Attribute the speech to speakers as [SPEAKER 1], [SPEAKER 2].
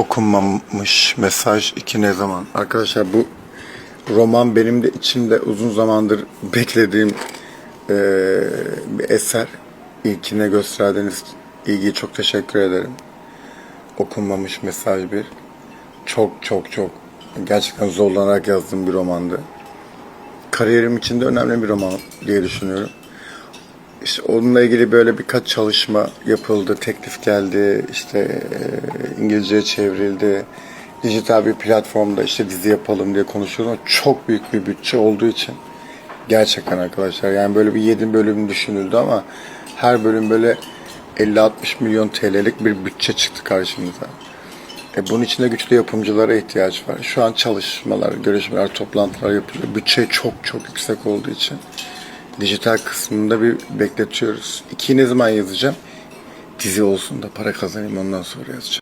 [SPEAKER 1] Okunmamış mesaj iki ne zaman? Arkadaşlar bu roman benim de içimde uzun zamandır beklediğim eee, bir eser. İlkine gösterdiğiniz ilgiyi çok teşekkür ederim. Okunmamış mesaj bir. Çok çok çok gerçekten zorlanarak yazdığım bir romandı. Kariyerim için de önemli bir roman diye düşünüyorum. İşte onunla ilgili böyle birkaç çalışma yapıldı, teklif geldi, işte İngilizceye çevrildi. Dijital bir platformda işte dizi yapalım diye konuşuyoruz çok büyük bir bütçe olduğu için gerçekten arkadaşlar yani böyle bir 7 bölüm düşünüldü ama her bölüm böyle 50-60 milyon TL'lik bir bütçe çıktı karşımıza. E bunun için de güçlü yapımcılara ihtiyaç var. Şu an çalışmalar, görüşmeler, toplantılar yapılıyor. Bütçe çok çok yüksek olduğu için dijital kısmında bir bekletiyoruz. İkiyi ne zaman yazacağım? Dizi olsun da para kazanayım ondan sonra yazacağım.